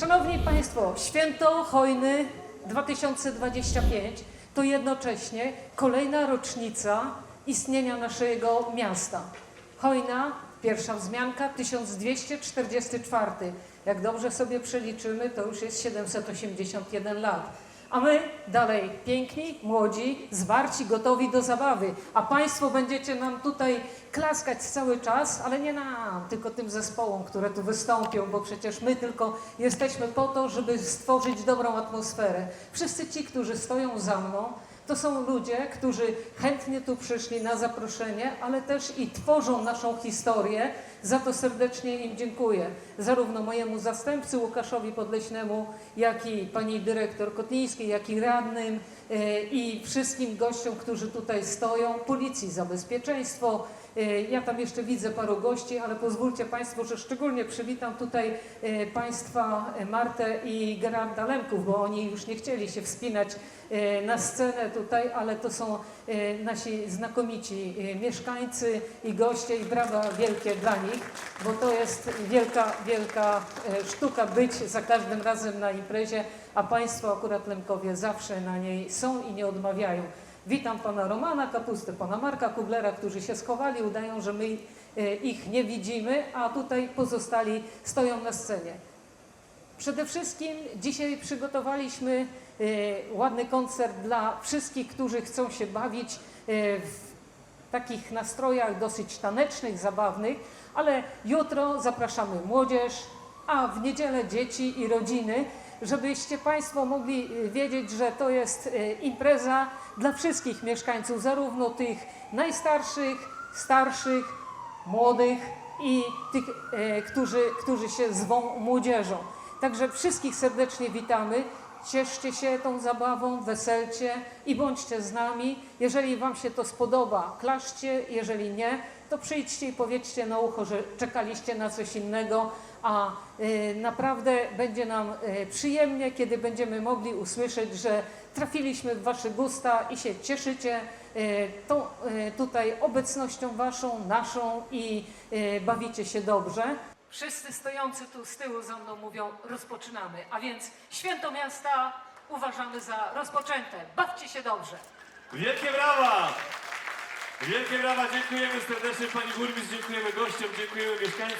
Szanowni Państwo, święto hojny 2025 to jednocześnie kolejna rocznica istnienia naszego miasta. Hojna, pierwsza wzmianka 1244. Jak dobrze sobie przeliczymy, to już jest 781 lat. A my dalej piękni, młodzi, zwarci, gotowi do zabawy. A Państwo będziecie nam tutaj klaskać cały czas, ale nie nam, tylko tym zespołom, które tu wystąpią, bo przecież my tylko jesteśmy po to, żeby stworzyć dobrą atmosferę. Wszyscy ci, którzy stoją za mną, to są ludzie, którzy chętnie tu przyszli na zaproszenie, ale też i tworzą naszą historię. Za to serdecznie im dziękuję. Zarówno mojemu zastępcy Łukaszowi Podleśnemu, jak i pani dyrektor Kotlińskiej, jak i radnym e, i wszystkim gościom, którzy tutaj stoją, policji za bezpieczeństwo. E, Ja tam jeszcze widzę paru gości, ale pozwólcie Państwo, że szczególnie przywitam tutaj e, Państwa Martę i Gerarda Lemków, bo oni już nie chcieli się wspinać na scenę tutaj, ale to są e, nasi znakomici e, mieszkańcy i goście i brawa wielkie dla nich, bo to jest wielka, wielka e, sztuka być za każdym razem na imprezie, a Państwo akurat Lemkowie zawsze na niej są i nie odmawiają. Witam pana Romana Kapustę, pana Marka Kublera, którzy się schowali, udają, że my ich nie widzimy, a tutaj pozostali stoją na scenie. Przede wszystkim dzisiaj przygotowaliśmy e, ładny koncert dla wszystkich, którzy chcą się bawić e, w takich nastrojach dosyć tanecznych, zabawnych, ale jutro zapraszamy młodzież, a w niedzielę dzieci i rodziny, żebyście Państwo mogli e, wiedzieć, że to jest impreza dla wszystkich mieszkańców, zarówno tych najstarszych, starszych, młodych i tych, którzy, którzy się zwą młodzieżą. Także wszystkich serdecznie witamy. Cieszcie się tą zabawą, weselcie i bądźcie z nami. Jeżeli Wam się to spodoba, klaszcie, jeżeli nie, to przyjdźcie i powiedzcie na ucho, że czekaliście na coś innego, a y, naprawdę będzie nam y, przyjemnie, kiedy będziemy mogli usłyszeć, że trafiliśmy w Wasze gusta i się cieszycie y, tą y, tutaj obecnością Waszą, naszą i y, bawicie się dobrze. Wszyscy stojący tu z tyłu za mną mówią, rozpoczynamy. A więc święto miasta uważamy za rozpoczęte. Bawcie się dobrze. Wielkie brawa! Wielkie brawa, dziękujemy serdecznie Pani Burmistrz, dziękujemy gościom, dziękujemy mieszkańcom.